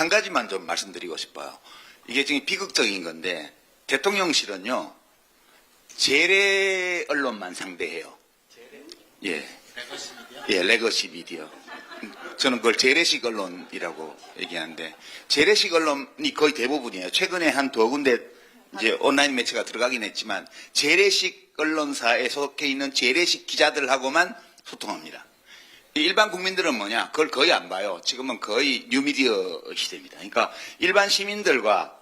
한 가지만 좀 말씀드리고 싶어요. 이게 지금 비극적인 건데 대통령실은요 재래 언론만 상대해요. 예. 예, 레거시 미디어. 음, 저는 그걸 재래식 언론이라고 얘기하는데 재래식 언론이 거의 대부분이에요. 최근에 한 두 군데 이제 온라인 매체가 들어가긴 했지만 재래식 언론사에 속해 있는 재래식 기자들하고만 소통합니다. 일반 국민들은 뭐냐? 그걸 거의 안 봐요. 지금은 거의 뉴미디어 시대입니다. 그러니까 일반 시민들과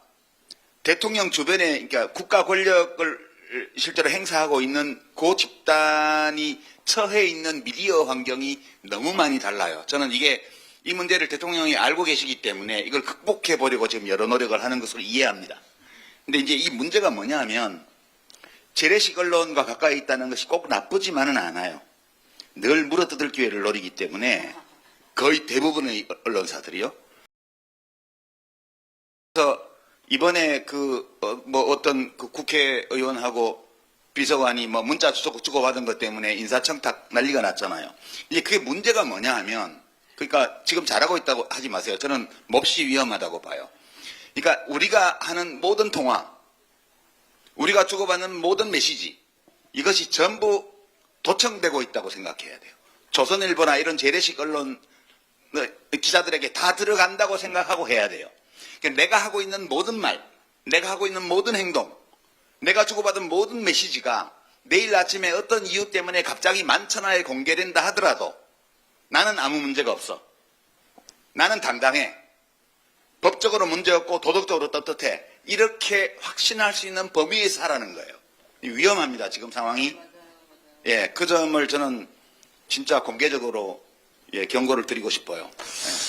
대통령 주변에 그러니까 국가 권력을 실제로 행사하고 있는 그 집단이 처해 있는 미디어 환경이 너무 많이 달라요. 저는 이게 이 문제를 대통령이 알고 계시기 때문에 이걸 극복해 보려고 지금 여러 노력을 하는 것으로 이해합니다. 근데 이제 이 문제가 뭐냐면 재래식 언론과 가까이 있다는 것이 꼭 나쁘지만은 않아요. 늘 물어뜯을 기회를 노리기 때문에 거의 대부분의 언론사들이요. 그래서 이번에 그 뭐 어떤 그 국회의원하고 비서관이 뭐 문자 주고 주고받은 것 때문에 인사청탁 난리가 났잖아요. 이제 그게 문제가 뭐냐 하면 그러니까 지금 잘하고 있다고 하지 마세요. 저는 몹시 위험하다고 봐요. 그러니까 우리가 하는 모든 통화, 우리가 주고받는 모든 메시지 이것이 전부 도청되고 있다고 생각해야 돼요. 조선일보나 이런 재래식 언론 기자들에게 다 들어간다고 생각하고 해야 돼요. 그러니까 내가 하고 있는 모든 말, 내가 하고 있는 모든 행동, 내가 주고받은 모든 메시지가 내일 아침에 어떤 이유 때문에 갑자기 만천하에 공개된다 하더라도 나는 아무 문제가 없어. 나는 당당해. 법적으로 문제없고 도덕적으로 떳떳해. 이렇게 확신할 수 있는 범위에서 하라는 거예요. 위험합니다. 지금 상황이. 예, 그 점을 저는 진짜 공개적으로 예, 경고를 드리고 싶어요. 예.